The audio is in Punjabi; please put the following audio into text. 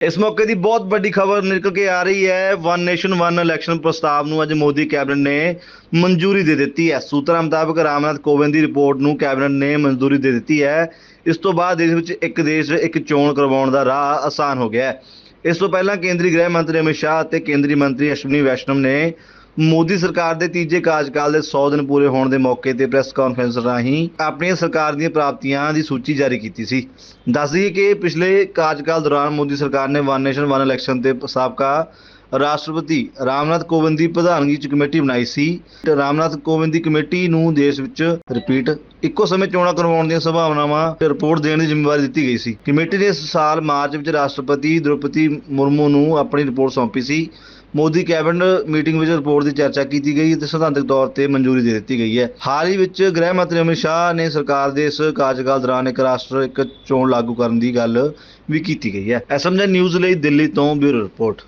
ਇਸ ਮੌਕੇ ਦੀ ਬਹੁਤ ਵੱਡੀ ਖਬਰ ਨਿਕਲ ਕੇ ਆ ਰਹੀ ਹੈ। ਵਨ ਨੇਸ਼ਨ ਵਨ ਇਲੈਕਸ਼ਨ ਪ੍ਰਸਤਾਵ ਨੂੰ ਅੱਜ ਮੋਦੀ ਕੈਬਨਿਟ ਨੇ ਮਨਜ਼ੂਰੀ ਦੇ ਦਿੱਤੀ ਹੈ। ਸੂਤਰਾਂ ਮੁਤਾਬਕ ਰਾਮਨਾਥ ਕੋਵਿੰਦ ਦੀ ਰਿਪੋਰਟ ਨੂੰ ਕੈਬਨਿਟ ਨੇ ਮਨਜ਼ੂਰੀ ਦੇ ਦਿੱਤੀ ਹੈ। ਇਸ ਤੋਂ ਬਾਅਦ ਦੇਸ਼ ਵਿੱਚ ਇੱਕ ਦੇਸ਼ ਇੱਕ ਚੋਣ ਕਰਵਾਉਣ ਦਾ ਰਾਹ ਆਸਾਨ ਹੋ ਗਿਆ ਹੈ। ਇਸ ਤੋਂ ਪਹਿਲਾਂ ਕੇਂਦਰੀ ਗ੍ਰਹਿ ਮੰਤਰੀ ਅਮਿਤ ਸ਼ਾਹ ਅਤੇ ਕੇਂਦਰੀ ਮੰਤਰੀ ਅਸ਼ਵਨੀ ਵੈਸ਼ਨਵ ਨੇ ਮੋਦੀ ਸਰਕਾਰ ਦੇ ਤੀਜੇ ਕਾਰਜਕਾਲ ਦੇ 100 ਦਿਨ ਪੂਰੇ ਹੋਣ ਦੇ ਮੌਕੇ ਤੇ ਪ੍ਰੈਸ ਕਾਨਫਰੰਸ ਰਾਹੀਂ ਆਪਣੀਆਂ ਸਰਕਾਰ ਦੀਆਂ ਪ੍ਰਾਪਤੀਆਂ ਦੀ ਸੂਚੀ ਜਾਰੀ ਕੀਤੀ ਸੀ। ਦੱਸ ਦਈਏ ਕਿ ਪਿਛਲੇ ਕਾਰਜਕਾਲ ਦੌਰਾਨ ਮੋਦੀ ਸਰਕਾਰ ਨੇ ਵਨ ਨੇਸ਼ਨ ਵਨ ਇਲੈਕਸ਼ਨ ਤੇ ਸਾਬਕਾ ਰਾਸ਼ਟਰਪਤੀ ਰਾਮਨਾਥ ਕੋਵਿੰਦ ਦੀ ਪ੍ਰਧਾਨਗੀ ਚ ਕਮੇਟੀ ਬਣਾਈ ਸੀ। ਤੇ ਰਾਮਨਾਥ ਕੋਵਿੰਦ ਦੀ ਕਮੇਟੀ ਨੂੰ ਦੇਸ਼ ਵਿੱਚ ਰਿਪੀਟ ਇੱਕੋ ਸਮੇਂ ਚੋਣਾਂ ਕਰਵਾਉਣ ਦੀਆਂ ਸੰਭਾਵਨਾਵਾਂ ਤੇ ਰਿਪੋਰਟ ਦੇਣ ਦੀ ਜ਼ਿੰਮੇਵਾਰੀ ਦਿੱਤੀ ਗਈ ਸੀ। ਕਮੇਟੀ ਨੇ ਇਸ ਸਾਲ ਮਾਰਚ ਵਿੱਚ ਰਾਸ਼ਟਰਪਤੀ ਦ੍ਰੋਪਦੀ ਮੁਰਮੂ ਨੂੰ ਆਪਣੀ ਰਿਪੋਰਟ ਸੌਂਪੀ ਸੀ। ਮੋਦੀ ਕੈਬਨਿਟ ਮੀਟਿੰਗ ਵਿੱਚ ਰਿਪੋਰਟ ਦੀ ਚਰਚਾ ਕੀਤੀ ਗਈ ਅਤੇ ਸਿਧਾਂਤਕ ਤੌਰ ਤੇ ਮਨਜ਼ੂਰੀ ਦੇ ਦਿੱਤੀ ਗਈ ਹੈ। ਹਾਲ ਹੀ ਵਿੱਚ ਗ੍ਰਹਿ ਮੰਤਰੀ ਅਮਿਤ ਸ਼ਾਹ ਨੇ ਸਰਕਾਰ ਦੇ ਇਸ ਕਾਰਜਕਾਲ ਦੌਰਾਨ ਇੱਕ ਰਾਸ਼ਟਰ ਇੱਕ ਚੋਣ ਲਾਗੂ ਕਰਨ ਦੀ ਗੱਲ ਵੀ ਕੀਤੀ ਗਈ ਹੈ। ਐਸਐਮਜੀ ਨਿਊਜ਼ ਲਈ ਦਿੱਲੀ ਤੋਂ ਬਿਊਰੋ ਰਿਪੋਰਟ।